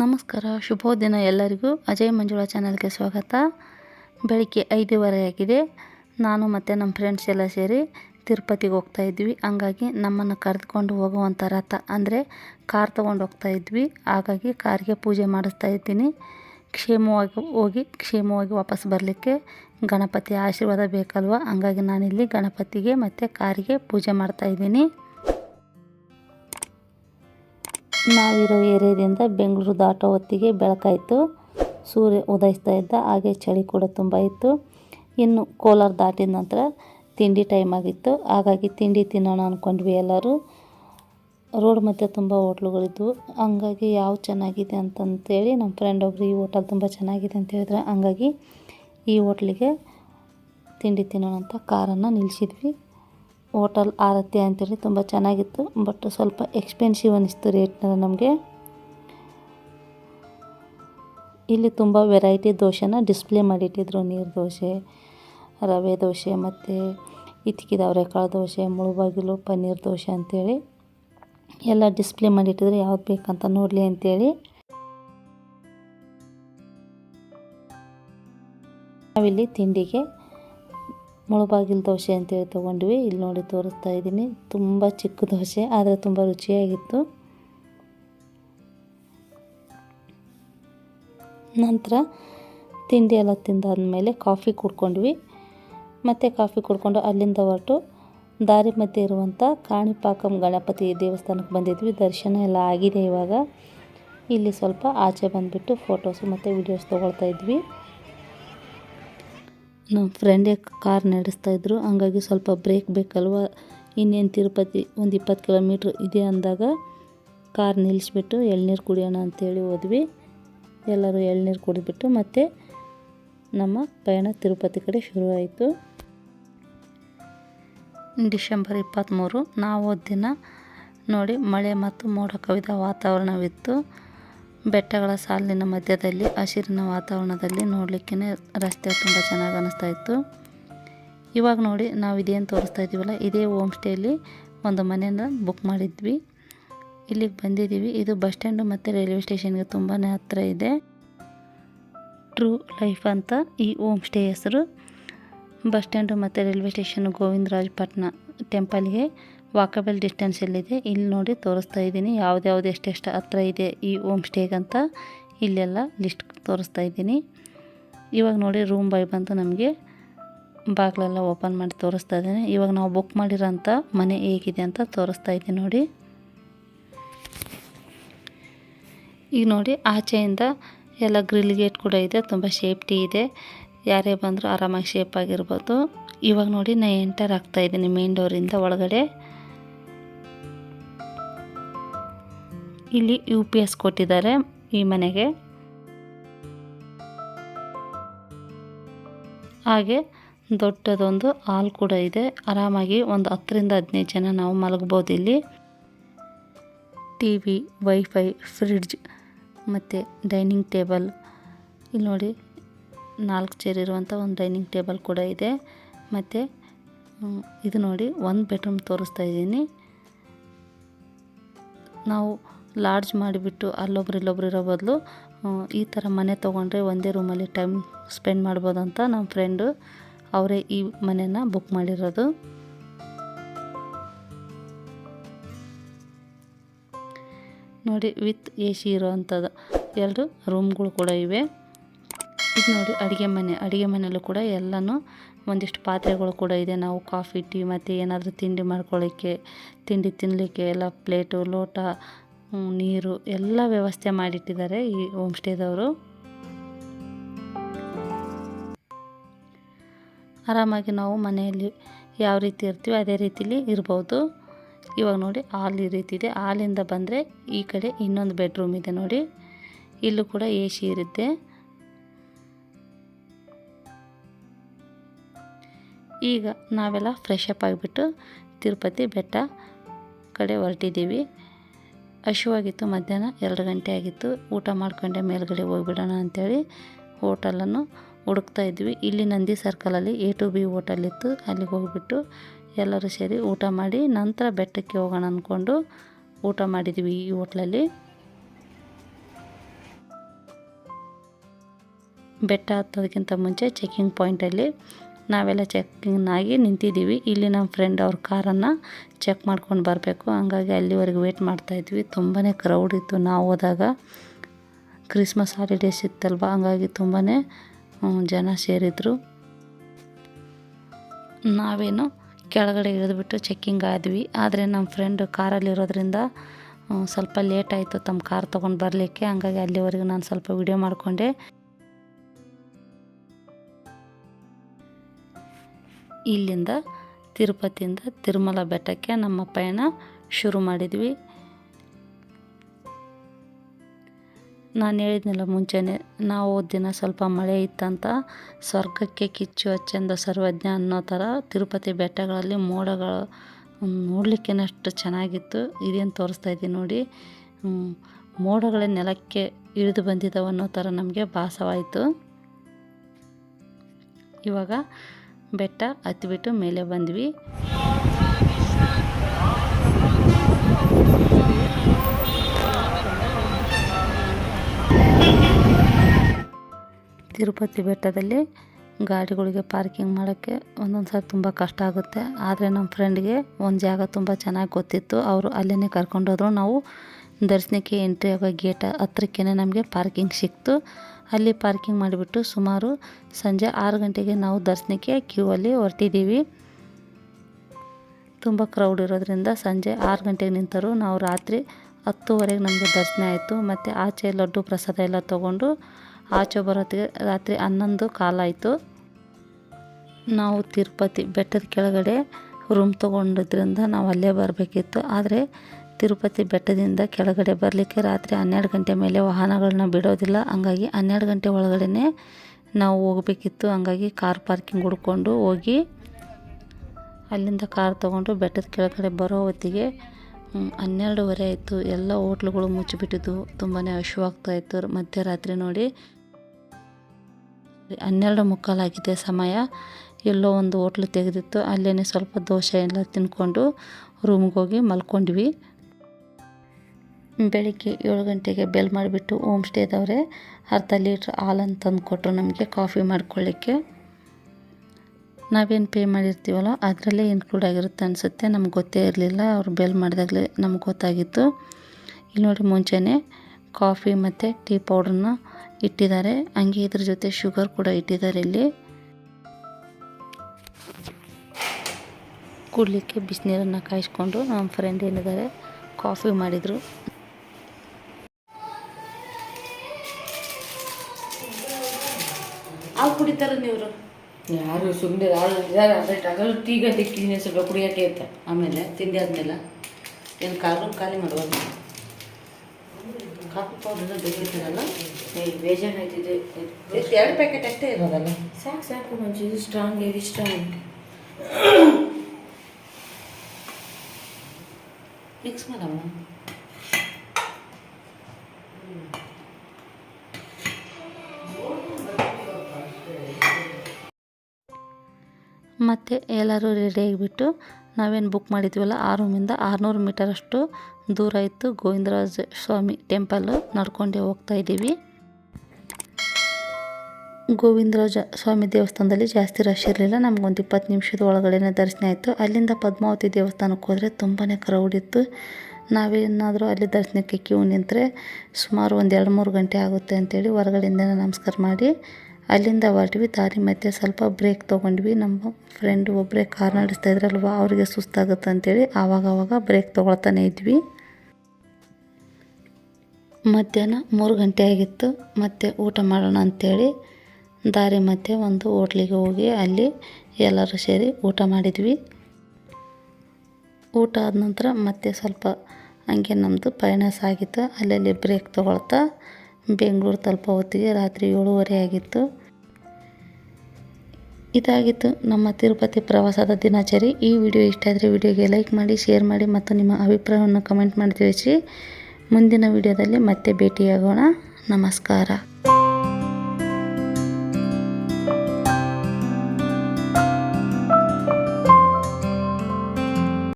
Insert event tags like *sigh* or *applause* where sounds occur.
ನಮಸ್ಕಾರ ಶುಭೋದಿನ ಎಲ್ಲರಿಗೂ. ಅಜಯ್ ಮಂಜುಳಾ ಚಾನಲ್ಗೆ ಸ್ವಾಗತ. ಬೆಳಿಗ್ಗೆ ಐದುವರೆ ಆಗಿದೆ. ನಾನು ಮತ್ತು ನಮ್ಮ ಫ್ರೆಂಡ್ಸ್ ಎಲ್ಲ ಸೇರಿ ತಿರುಪತಿಗೆ ಹೋಗ್ತಾ ಇದ್ವಿ. ಹಂಗಾಗಿ ನಮ್ಮನ್ನು ಕರೆದುಕೊಂಡು ಹೋಗುವಂಥ ರಥ ಅಂದರೆ ಕಾರ್ ತೊಗೊಂಡು ಹೋಗ್ತಾ ಇದ್ವಿ. ಹಾಗಾಗಿ ಕಾರ್ಗೆ ಪೂಜೆ ಮಾಡಿಸ್ತಾ ಇದ್ದೀನಿ. ಕ್ಷೇಮವಾಗಿ ಹೋಗಿ, ಕ್ಷೇಮವಾಗಿ ವಾಪಸ್ ಬರಲಿಕ್ಕೆ ಗಣಪತಿ ಆಶೀರ್ವಾದ ಬೇಕಲ್ವ? ಹಂಗಾಗಿ ನಾನಿಲ್ಲಿ ಗಣಪತಿಗೆ ಮತ್ತು ಕಾರಿಗೆ ಪೂಜೆ ಮಾಡ್ತಾ ನಾವಿರೋ ಏರಿಯಾದಿಂದ ಬೆಂಗಳೂರು ದಾಟೋ ಹೊತ್ತಿಗೆ ಬೆಳಕಾಯಿತು ಸೂರ್ಯ ಉದಯಿಸ್ತಾ ಇದ್ದ, ಹಾಗೆ ಚಳಿ ಕೂಡ ತುಂಬ ಇತ್ತು. ಇನ್ನು ಕೋಲಾರ ದಾಟಿದ ನಂತರ ತಿಂಡಿ ಟೈಮ್ ಆಗಿತ್ತು. ಹಾಗಾಗಿ ತಿಂಡಿ ತಿನ್ನೋಣ ಅಂದ್ಕೊಂಡ್ವಿ ಎಲ್ಲರೂ. ರೋಡ್ ಮಧ್ಯೆ ತುಂಬ ಹೋಟ್ಲುಗಳಿದ್ವು. ಹಂಗಾಗಿ ಯಾವ ಚೆನ್ನಾಗಿದೆ ಅಂತಂತೇಳಿ ನಮ್ಮ ಫ್ರೆಂಡ್ ಒಬ್ರು ಈ ಹೋಟೆಲ್ ತುಂಬ ಚೆನ್ನಾಗಿದೆ ಅಂತ ಹೇಳಿದ್ರೆ. ಹಂಗಾಗಿ ಈ ಹೋಟ್ಲಿಗೆ ತಿಂಡಿ ತಿನ್ನೋಣ ಅಂತ ಕಾರನ್ನು ನಿಲ್ಲಿಸಿದ್ವಿ ಹೋಟೆಲ್ ಆರತಿ ಅಂತೇಳಿ ತುಂಬ ಚೆನ್ನಾಗಿತ್ತು, ಬಟ್ ಸ್ವಲ್ಪ ಎಕ್ಸ್ಪೆನ್ಸಿವ್ ಅನ್ನಿಸ್ತು ರೇಟ್ನ ನಮಗೆ. ಇಲ್ಲಿ ತುಂಬ ವೆರೈಟಿ ದೋಸೆನ ಡಿಸ್ಪ್ಲೇ ಮಾಡಿಟ್ಟಿದ್ರು, ನೀರು ದೋಸೆ, ರವೆ ದೋಸೆ ಮತ್ತು ಇತ್ಕಿದ ಅವರೆಕಾಳು ದೋಸೆ, ಮುಳುಬಾಗಿಲು ಪನ್ನೀರ್ ದೋಸೆ ಅಂಥೇಳಿ ಎಲ್ಲ ಡಿಸ್ಪ್ಲೇ ಮಾಡಿಟ್ಟಿದ್ರೆ, ಯಾವ್ದು ಬೇಕಂತ ನೋಡಲಿ ಅಂಥೇಳಿ ನಾವಿಲ್ಲಿ ತಿಂಡಿಗೆ ಮುಳುಬಾಗಿಲು ದೋಸೆ ಅಂತೇಳಿ ತೊಗೊಂಡ್ವಿ. ಇಲ್ಲಿ ನೋಡಿ ತೋರಿಸ್ತಾ ಇದ್ದೀನಿ. ತುಂಬ ಚಿಕ್ಕ ದೋಸೆ, ಆದರೆ ತುಂಬ ರುಚಿಯಾಗಿತ್ತು. ನಂತರ ತಿಂಡಿ ಎಲ್ಲ ತಿಂದಾದಮೇಲೆ ಕಾಫಿ ಕುಡ್ಕೊಂಡ್ವಿ. ಮತ್ತು ಕಾಫಿ ಕುಡ್ಕೊಂಡು ಅಲ್ಲಿಂದ ಹೊರಟು ದಾರಿ ಮಧ್ಯೆ ಇರುವಂಥ ಕಾಣಿಪಾಕಂ ಗಣಪತಿ ದೇವಸ್ಥಾನಕ್ಕೆ ಬಂದಿದ್ವಿ. ದರ್ಶನ ಎಲ್ಲ ಆಗಿದೆ ಇವಾಗ. ಇಲ್ಲಿ ಸ್ವಲ್ಪ ಆಚೆ ಬಂದುಬಿಟ್ಟು ಫೋಟೋಸು ಮತ್ತು ವಿಡಿಯೋಸ್ ತೊಗೊಳ್ತಾ ಇದ್ವಿ. ನಮ್ಮ ಫ್ರೆಂಡೇ ಕಾರ್ ನಡೆಸ್ತಾಯಿದ್ರು ಹಂಗಾಗಿ ಸ್ವಲ್ಪ ಬ್ರೇಕ್ ಬೇಕಲ್ವ? ಇನ್ನೇನು ತಿರುಪತಿ ಒಂದು ಇಪ್ಪತ್ತು ಕಿಲೋಮೀಟ್ರ್ ಇದೆ ಅಂದಾಗ ಕಾರ್ ನಿಲ್ಲಿಸ್ಬಿಟ್ಟು ಎಳ್ನೀರು ಕುಡಿಯೋಣ ಅಂತೇಳಿ ಹೋದ್ವಿ. ಎಲ್ಲರೂ ಎಳ್ನೀರು ಕುಡಿದ್ಬಿಟ್ಟು ಮತ್ತು ನಮ್ಮ ಪಯಣ ತಿರುಪತಿ ಕಡೆ ಶುರುವಾಯಿತು. ಡಿಸೆಂಬರ್ ಇಪ್ಪತ್ತ್ಮೂರು ನಾವು ದಿನ ನೋಡಿ ಮಳೆ ಮತ್ತು ಮೋಡ ಕವಿದ ವಾತಾವರಣವಿತ್ತು. ಬೆಟ್ಟಗಳ ಸಾಲಿನ ಮಧ್ಯದಲ್ಲಿ, ಹಸಿರಿನ ವಾತಾವರಣದಲ್ಲಿ ನೋಡಲಿಕ್ಕೆ ರಸ್ತೆ ತುಂಬ ಚೆನ್ನಾಗಿ ಅನ್ನಿಸ್ತಾ ಇತ್ತು. ಇವಾಗ ನೋಡಿ ನಾವು ಇದೇನು ತೋರಿಸ್ತಾ ಇದ್ದೀವಲ್ಲ ಇದೇ ಹೋಮ್ ಸ್ಟೇಲಿ ಒಂದು ಮನೆಯನ್ನು ಬುಕ್ ಮಾಡಿದ್ವಿ. ಇಲ್ಲಿಗೆ ಬಂದಿದ್ದೀವಿ ಇದು ಬಸ್ ಸ್ಟ್ಯಾಂಡು ಮತ್ತು ರೈಲ್ವೆ ಸ್ಟೇಷನ್ಗೆ ತುಂಬಾ ಹತ್ತಿರ ಇದೆ. ಟ್ರೂ ಲೈಫ್ ಅಂತ ಈ ಹೋಮ್ ಸ್ಟೇ ಹೆಸರು. ಬಸ್ ಸ್ಟ್ಯಾಂಡು ಮತ್ತು ರೈಲ್ವೆ ಸ್ಟೇಷನ್ ಗೋವಿಂದರಾಜಪಟ್ಟಣ ಟೆಂಪಲ್ಗೆ. ವಾಕಬಲ್ ಡಿಸ್ಟೆನ್ಸಲ್ಲಿದೆ ಇಲ್ಲಿ ನೋಡಿ ತೋರಿಸ್ತಾ ಇದ್ದೀನಿ. ಯಾವ್ದ್ಯಾವ್ದು ಎಷ್ಟೆಷ್ಟು ಹತ್ರ ಇದೆ ಈ ಹೋಮ್ ಸ್ಟೇಗಂತ ಇಲ್ಲೆಲ್ಲ ಲಿಸ್ಟ್ ತೋರಿಸ್ತಾ ಇದ್ದೀನಿ. ಇವಾಗ ನೋಡಿ ರೂಮ್ ಬೈ ಬಂತು ನಮಗೆ. ಬಾಗಿಲೆಲ್ಲ ಓಪನ್ ಮಾಡಿ ತೋರಿಸ್ತಾ ಇದ್ದೀನಿ. ಇವಾಗ ನಾವು ಬುಕ್ ಮಾಡಿರೋಂಥ ಮನೆ ಹೇಗಿದೆ ಅಂತ ತೋರಿಸ್ತಾ ಇದ್ದೀನಿ ನೋಡಿ. ಈಗ ನೋಡಿ ಆಚೆಯಿಂದ ಎಲ್ಲ ಗ್ರಿಲ್ ಗೇಟ್ ಕೂಡ ಇದೆ. ತುಂಬ ಸೇಫ್ಟಿ ಇದೆ. ಯಾರೇ ಬಂದರೂ ಆರಾಮಾಗಿ ಶೇಪ್ ಆಗಿರ್ಬೋದು. ಇವಾಗ ನೋಡಿ ನಾನು ಎಂಟರ್ ಆಗ್ತಾ ಇದ್ದೀನಿ ಮೇನ್ ಡೋರಿಂದ ಒಳಗಡೆ. ಇಲ್ಲಿ ಯು ಪಿ ಎಸ್ ಕೊಟ್ಟಿದ್ದಾರೆ ಈ ಮನೆಗೆ. ಹಾಗೆ ದೊಡ್ಡದೊಂದು ಹಾಲ್ ಕೂಡ ಇದೆ. ಆರಾಮಾಗಿ ಒಂದು ಹತ್ತರಿಂದ ಹದಿನೈದು ಜನ ನಾವು ಮಲಗ್ಬೋದು ಇಲ್ಲಿ. ಟಿ ವಿ, ವೈಫೈ, ಫ್ರಿಡ್ಜ್ ಮತ್ತು ಡೈನಿಂಗ್ ಟೇಬಲ್. ಇಲ್ಲಿ ನೋಡಿ ನಾಲ್ಕು ಚೇರ್ ಇರುವಂಥ ಒಂದು ಡೈನಿಂಗ್ ಟೇಬಲ್ ಕೂಡ ಇದೆ. ಮತ್ತು ಇದು ನೋಡಿ ಒಂದು ಬೆಡ್ರೂಮ್ ತೋರಿಸ್ತಾ ಇದ್ದೀನಿ. ನಾವು ಲಾಡ್ಜ್ ಮಾಡಿಬಿಟ್ಟು ಅಲ್ಲೊಬ್ರು ಇಲ್ಲೊಬ್ರು ಇರೋ ಬದಲು ಈ ಥರ ಮನೆ ತೊಗೊಂಡ್ರೆ ಒಂದೇ ರೂಮಲ್ಲಿ ಟೈಮ್ ಸ್ಪೆಂಡ್ ಮಾಡ್ಬೋದು ಅಂತ ನಮ್ಮ ಫ್ರೆಂಡು ಅವರೇ ಈ ಮನೆನ ಬುಕ್ ಮಾಡಿರೋದು. ನೋಡಿ ವಿತ್ ಎ ಸಿ ಇರೋವಂಥದ್ದು ಎರಡು ರೂಮ್ಗಳು ಕೂಡ ಇವೆ. ಇದು ನೋಡಿ ಅಡುಗೆ ಮನೆ, ಅಡುಗೆ ಮನೆಯಲ್ಲೂ ಕೂಡ ಎಲ್ಲನೂ ಒಂದಿಷ್ಟು ಪಾತ್ರೆಗಳು ಕೂಡ ಇದೆ. ನಾವು ಕಾಫಿ ಟೀ ಮತ್ತು ಏನಾದರೂ ತಿಂಡಿ ಮಾಡ್ಕೊಳ್ಳಿಕ್ಕೆ ತಿಂಡಿ ತಿನ್ನಲಿಕ್ಕೆ ಎಲ್ಲ ಪ್ಲೇಟು ಲೋಟ ನೀರು ಎಲ್ಲ ವ್ಯವಸ್ಥೆ ಮಾಡಿಟ್ಟಿದ್ದಾರೆ ಈ ಹೋಮ್ ಸ್ಟೇದವರು ಆರಾಮಾಗಿ ನಾವು ಮನೆಯಲ್ಲಿ ಯಾವ ರೀತಿ ಇರ್ತೀವಿ ಅದೇ ರೀತಿಲಿ ಇರ್ಬೋದು. ಇವಾಗ ನೋಡಿ ಹಾಲ್ ಈ ರೀತಿ ಇದೆ. ಹಾಲಿಂದ ಬಂದರೆ ಈ ಕಡೆ ಇನ್ನೊಂದು ಬೆಡ್ರೂಮ್ ಇದೆ ನೋಡಿ. ಇಲ್ಲೂ ಕೂಡ ಎ ಸಿ ಇರುತ್ತೆ. ಈಗ ನಾವೆಲ್ಲ ಫ್ರೆಶ್ ಅಪ್ ಆಗಿಬಿಟ್ಟು ತಿರುಪತಿ ಬೆಟ್ಟ ಕಡೆ ಹೊರಟಿದ್ದೀವಿ. ಹಶುವಾಗಿತ್ತು ಮಧ್ಯಾಹ್ನ ಎರಡು ಗಂಟೆ ಆಗಿತ್ತು. ಊಟ ಮಾಡ್ಕೊಂಡೆ ಮೇಲ್ಗಡೆ ಹೋಗ್ಬಿಡೋಣ ಅಂಥೇಳಿ ಹೋಟಲನ್ನು ಹುಡುಕ್ತಾ ಇದ್ವಿ. ಇಲ್ಲಿ ನಂದಿ ಸರ್ಕಲಲ್ಲಿ ಎ ಟು ಬಿ ಹೋಟಲ್ ಇತ್ತು. ಅಲ್ಲಿಗೆ ಹೋಗ್ಬಿಟ್ಟು ಎಲ್ಲರೂ ಸೇರಿ ಊಟ ಮಾಡಿ ನಂತರ ಬೆಟ್ಟಕ್ಕೆ ಹೋಗೋಣ ಅಂದ್ಕೊಂಡು ಊಟ ಮಾಡಿದ್ವಿ ಈ ಹೋಟ್ಲಲ್ಲಿ. ಬೆಟ್ಟ ಹತ್ತೋದಕ್ಕಿಂತ ಮುಂಚೆ ಚೆಕಿಂಗ್ ಪಾಯಿಂಟಲ್ಲಿ ನಾವೆಲ್ಲ ಚೆಕ್ಕಿಂಗ್ನಾಗಿ ನಿಂತಿದ್ದೀವಿ. ಇಲ್ಲಿ ನಮ್ಮ ಫ್ರೆಂಡ್ ಅವ್ರ ಕಾರನ್ನು ಚೆಕ್ ಮಾಡ್ಕೊಂಡು ಬರಬೇಕು. ಹಂಗಾಗಿ ಅಲ್ಲಿವರೆಗೆ ವೇಟ್ ಮಾಡ್ತಾಯಿದ್ವಿ ತುಂಬಾ ಕ್ರೌಡ್ ಇತ್ತು. ನಾವು ಹೋದಾಗ ಕ್ರಿಸ್ಮಸ್ ಹಾಲಿಡೇಸ್ ಇತ್ತಲ್ವ? ಹಂಗಾಗಿ ತುಂಬಾ ಜನ ಸೇರಿದ್ರು. ನಾವೇನು ಕೆಳಗಡೆ ಇಳಿದ್ಬಿಟ್ಟು ಚೆಕ್ಕಿಂಗ್ ಆದ್ವಿ. ಆದರೆ ನಮ್ಮ ಫ್ರೆಂಡ್ ಕಾರಲ್ಲಿರೋದ್ರಿಂದ ಸ್ವಲ್ಪ ಲೇಟ್ ಆಯಿತು ತಮ್ಮ ಕಾರ್ ತೊಗೊಂಡು ಬರಲಿಕ್ಕೆ. ಹಂಗಾಗಿ ಅಲ್ಲಿವರೆಗೂ ನಾನು ಸ್ವಲ್ಪ ವಿಡಿಯೋ ಮಾಡಿಕೊಂಡೆ. ಇಲ್ಲಿಂದ ತಿರುಪತಿಯಿಂದ ತಿರುಮಲ ಬೆಟ್ಟಕ್ಕೆ ನಮ್ಮ ಪಯಣ ಶುರು ಮಾಡಿದ್ವಿ. ನಾನು ಹೇಳಿದ್ನಲ್ಲ ಮುಂಚೆನೇ, ನಾವು ದಿನ ಸ್ವಲ್ಪ ಮಳೆ ಇತ್ತಂತ ಸ್ವರ್ಗಕ್ಕೆ ಕಿಚ್ಚು ಹಚ್ಚಂದ ಸರ್ವಜ್ಞ ಅನ್ನೋ ಥರ ತಿರುಪತಿ ಬೆಟ್ಟಗಳಲ್ಲಿ ಮೋಡಗಳು ನೋಡಲಿಕ್ಕೆ ಅಷ್ಟು ಚೆನ್ನಾಗಿತ್ತು. ಇದೇನು ತೋರಿಸ್ತಾ ಇದ್ದೀನಿ ನೋಡಿ ಮೋಡಗಳೇ ನೆಲಕ್ಕೆ ಇಳಿದು ಬಂದಿದ್ದಾವೆ ಅನ್ನೋ ಥರ ನಮಗೆ ಭಾಸವಾಯಿತು. ಇವಾಗ ಬೆಟ್ಟ ಹತ್ತಿಬಿಟ್ಟು ಮೇಲೆ ಬಂದ್ವಿ. ತಿರುಪತಿ ಬೆಟ್ಟದಲ್ಲಿ ಗಾಡಿಗಳಿಗೆ ಪಾರ್ಕಿಂಗ್ ಮಾಡೋಕ್ಕೆ ಒಂದೊಂದು ಸಾರಿ ತುಂಬ ಕಷ್ಟ ಆಗುತ್ತೆ. ಆದರೆ ನಮ್ಮ ಫ್ರೆಂಡ್ಗೆ ಒಂದು ಜಾಗ ತುಂಬ ಚೆನ್ನಾಗಿ ಗೊತ್ತಿತ್ತು. ಅವರು ಅಲ್ಲೇ ಕರ್ಕೊಂಡೋದ್ರು ನಾವು ದರ್ಶನಕ್ಕೆ ಎಂಟ್ರಿ ಆಗೋ ಗೇಟ್ ಹತ್ರಕ್ಕೇ ನಮಗೆ ಪಾರ್ಕಿಂಗ್ ಸಿಕ್ತು. ಅಲ್ಲಿ ಪಾರ್ಕಿಂಗ್ ಮಾಡಿಬಿಟ್ಟು ಸುಮಾರು ಸಂಜೆ ಆರು ಗಂಟೆಗೆ ನಾವು ದರ್ಶನಕ್ಕೆ ಕ್ಯೂ ಅಲ್ಲಿ ಹೊರಟಿದ್ದೀವಿ. ತುಂಬ ಕ್ರೌಡ್ ಇರೋದ್ರಿಂದ ಸಂಜೆ ಆರು ಗಂಟೆಗೆ ನಿಂತರು. ನಾವು ರಾತ್ರಿ ಹತ್ತುವರೆಗೆ ನಮಗೆ ದರ್ಶನ ಆಯಿತು. ಮತ್ತು ಆಚೆ ಲಡ್ಡು ಪ್ರಸಾದ ಎಲ್ಲ ತೊಗೊಂಡು ಆಚೆ ಬರೋತ್ತಿಗೆ ರಾತ್ರಿ ಹನ್ನೊಂದು ಕಾಲಾಯಿತು ನಾವು ತಿರುಪತಿ ಬೆಟ್ಟದ ಕೆಳಗಡೆ ರೂಮ್ ತೊಗೊಂಡಿದ್ರಿಂದ ನಾವು ಅಲ್ಲೇ ಬರಬೇಕಿತ್ತು. ಆದರೆ ತಿರುಪತಿ ಬೆಟ್ಟದಿಂದ ಕೆಳಗಡೆ ಬರಲಿಕ್ಕೆ ರಾತ್ರಿ ಹನ್ನೆರಡು ಗಂಟೆ ಮೇಲೆ ವಾಹನಗಳನ್ನ ಬಿಡೋದಿಲ್ಲ. ಹಂಗಾಗಿ ಹನ್ನೆರಡು ಗಂಟೆ ಒಳಗಡೆ ನಾವು ಹೋಗಬೇಕಿತ್ತು. ಹಂಗಾಗಿ ಕಾರ್ ಪಾರ್ಕಿಂಗ್ ಹುಡ್ಕೊಂಡು ಹೋಗಿ ಅಲ್ಲಿಂದ ಕಾರ್ ತೊಗೊಂಡು ಬೆಟ್ಟದ ಕೆಳಗಡೆ ಬರೋ ಹೊತ್ತಿಗೆ ಹನ್ನೆರಡುವರೆ ಆಯಿತು. ಎಲ್ಲ ಹೋಟ್ಲುಗಳು ಮುಚ್ಚಿಬಿಟ್ಟಿದ್ದು ತುಂಬಾ ಇತ್ತು. ಮಧ್ಯರಾತ್ರಿ ನೋಡಿ ಹನ್ನೆರಡು ಮುಕ್ಕಾಲಾಗಿದೆ ಸಮಯ. ಎಲ್ಲೋ ಒಂದು ಹೋಟ್ಲು ತೆಗೆದಿತ್ತು. ಅಲ್ಲೇ ಸ್ವಲ್ಪ ದೋಸೆ ಎಲ್ಲ ತಿನ್ಕೊಂಡು ರೂಮ್ಗೆ ಹೋಗಿ ಮಲ್ಕೊಂಡ್ವಿ. ಬೆಳಿಗ್ಗೆ ಏಳು ಗಂಟೆಗೆ ಬೆಲ್ ಮಾಡಿಬಿಟ್ಟು ಹೋಮ್ ಸ್ಟೇದವರೇ ಅರ್ಧ ಲೀಟ್ರ್ ಹಾಲನ್ನು ತಂದು ಕೊಟ್ಟರು ನಮಗೆ, ಕಾಫಿ ಮಾಡ್ಕೊಳ್ಳಿಕ್ಕೆ. ನಾವೇನು ಪೇ ಮಾಡಿರ್ತೀವಲ್ಲ, ಅದರಲ್ಲೇ ಇನ್ಕ್ಲೂಡ್ ಆಗಿರುತ್ತೆ ಅನಿಸುತ್ತೆ. ನಮ್ಗೆ ಗೊತ್ತೇ ಇರಲಿಲ್ಲ, ಅವ್ರು ಬೆಲ್ ಮಾಡಿದಾಗಲೇ ನಮ್ಗೆ ಗೊತ್ತಾಗಿತ್ತು. ಇಲ್ಲಿ ನೋಡಿ ಮುಂಚೆನೇ ಕಾಫಿ ಮತ್ತು ಟೀ ಪೌಡ್ರನ್ನ ಇಟ್ಟಿದ್ದಾರೆ. ಹಂಗೆ ಇದ್ರ ಜೊತೆ ಶುಗರ್ ಕೂಡ ಇಟ್ಟಿದ್ದಾರೆ ಇಲ್ಲಿ. ಕುಡಲಿಕ್ಕೆ ಬಿಸಿನೀರನ್ನು ಕಾಯಿಸ್ಕೊಂಡು ನಮ್ಮ ಫ್ರೆಂಡ್ ಏನಿದ್ದಾರೆ, ಕಾಫಿ ಮಾಡಿದರು. ಹಾಲು ಕುಡಿತಾರೆ ನೀವ್ರು? ಯಾರು ಸುಮ್ಮನೆ ಯಾರು ಇದ್ದಾರೆ ಅದಷ್ಟು ಟೀಗ ಕಿನ್ನೆ ಸ್ವಲ್ಪ ಕುಡಿಯೋಕ್ಕೆ ಇತ್ತು ಆಮೇಲೆ ತಿಂಡಿ ಆದ್ಮೇಲೆ ಏನು ಕಾರು ಖಾಲಿ ಮಾಡುವಾಗ? ಕಾಫಿ ಪೌಡರ್ ಬೇಕಿರ್ತಾರಲ್ಲ ಏಯ್ ಬೇಜಾರಾಯ್ತಿದೆ ಎಷ್ಟು ಎರಡು ಪ್ಯಾಕೆಟ್ ಅಷ್ಟೇ ಇರೋದಲ್ಲ? ಸಾಕು ಸಾಕು ಇದು ಸ್ಟ್ರಾಂಗ್ ಇದು ಸ್ಟ್ರಾಂಗ್ ಮಿಕ್ಸ್ *coughs* ಮಾಡಮ್ಮ. ಮತ್ತು ಎಲ್ಲರೂ ರೆಡಿ ಆಗಿಬಿಟ್ಟು ನಾವೇನು ಬುಕ್ ಮಾಡಿದ್ವಲ್ಲ, ಆ ರೂಮಿಂದ ಆರುನೂರು ಮೀಟರಷ್ಟು ದೂರ ಇತ್ತು ಗೋವಿಂದರಾಜ ಸ್ವಾಮಿ ಟೆಂಪಲ್ಲು ನಡ್ಕೊಂಡೇ ಹೋಗ್ತಾ ಇದ್ದೀವಿ. ಗೋವಿಂದರಾಜ ಸ್ವಾಮಿ ದೇವಸ್ಥಾನದಲ್ಲಿ ಜಾಸ್ತಿ ರಶ್ ಇರಲಿಲ್ಲ, ನಮಗೊಂದು ಇಪ್ಪತ್ತು ನಿಮಿಷದ ಒಳಗಡೆ ದರ್ಶನ ಆಯಿತು. ಅಲ್ಲಿಂದ ಪದ್ಮಾವತಿ ದೇವಸ್ಥಾನಕ್ಕೆ ಹೋದರೆ ತುಂಬಾ ಕ್ರೌಡ್ ಇತ್ತು. ನಾವೇನಾದರೂ ಅಲ್ಲಿ ದರ್ಶನಕ್ಕೆ ಕ್ಯೂ ನಿಂತರೆ ಸುಮಾರು ಒಂದು ಎರಡು ಮೂರು ಗಂಟೆ ಆಗುತ್ತೆ ಅಂತೇಳಿ ಹೊರಗಡೆಯಿಂದನೇ ನಮಸ್ಕಾರ ಮಾಡಿ ಅಲ್ಲಿಂದ ಹೊರಟ್ವಿ, ದಾರಿ ಮಧ್ಯೆ ಸ್ವಲ್ಪ ಬ್ರೇಕ್ ತೊಗೊಂಡ್ವಿ. ನಮ್ಮ ಫ್ರೆಂಡ್ ಒಬ್ಬರೇ ಕಾರ್ ನಡೆಸ್ತಾ ಇದ್ರಲ್ವ, ಅವರಿಗೆ ಸುಸ್ತಾಗುತ್ತೆ ಅಂತೇಳಿ ಆವಾಗ ಆವಾಗ ಬ್ರೇಕ್ ತೊಗೊಳ್ತಾನೆ ಇದ್ವಿ. ಮಧ್ಯಾಹ್ನ ಮೂರು ಗಂಟೆ ಆಗಿತ್ತು, ಮತ್ತೆ ಊಟ ಮಾಡೋಣ ಅಂಥೇಳಿ ದಾರಿ ಮಧ್ಯೆ ಒಂದು ಹೋಟ್ಲಿಗೆ ಹೋಗಿ ಅಲ್ಲಿ ಎಲ್ಲರೂ ಸೇರಿ ಊಟ ಮಾಡಿದ್ವಿ. ಊಟ ಆದ ನಂತರ ಮತ್ತೆ ಸ್ವಲ್ಪ ಹಂಗೆ ನಮ್ಮದು ಪಯಣ ಸಾಗಿತ್ತು. ಅಲ್ಲಲ್ಲಿ ಬ್ರೇಕ್ ತೊಗೊಳ್ತಾ ಬೆಂಗಳೂರು ತಲುಪೋ ಹೊತ್ತಿಗೆ ರಾತ್ರಿ ಏಳುವರೆ ಆಗಿತ್ತು. ಇದಾಗಿತ್ತು ನಮ್ಮ ತಿರುಪತಿ ಪ್ರವಾಸದ ದಿನಾಚರಿ. ಈ ವಿಡಿಯೋ ಇಷ್ಟ ಆದರೆ ವಿಡಿಯೋಗೆ ಲೈಕ್ ಮಾಡಿ, ಶೇರ್ ಮಾಡಿ ಮತ್ತು ನಿಮ್ಮ ಅಭಿಪ್ರಾಯವನ್ನು ಕಮೆಂಟ್ ಮಾಡಿ ತಿಳಿಸಿ. ಮುಂದಿನ ವಿಡಿಯೋದಲ್ಲಿ ಮತ್ತೆ ಭೇಟಿಯಾಗೋಣ. ನಮಸ್ಕಾರ.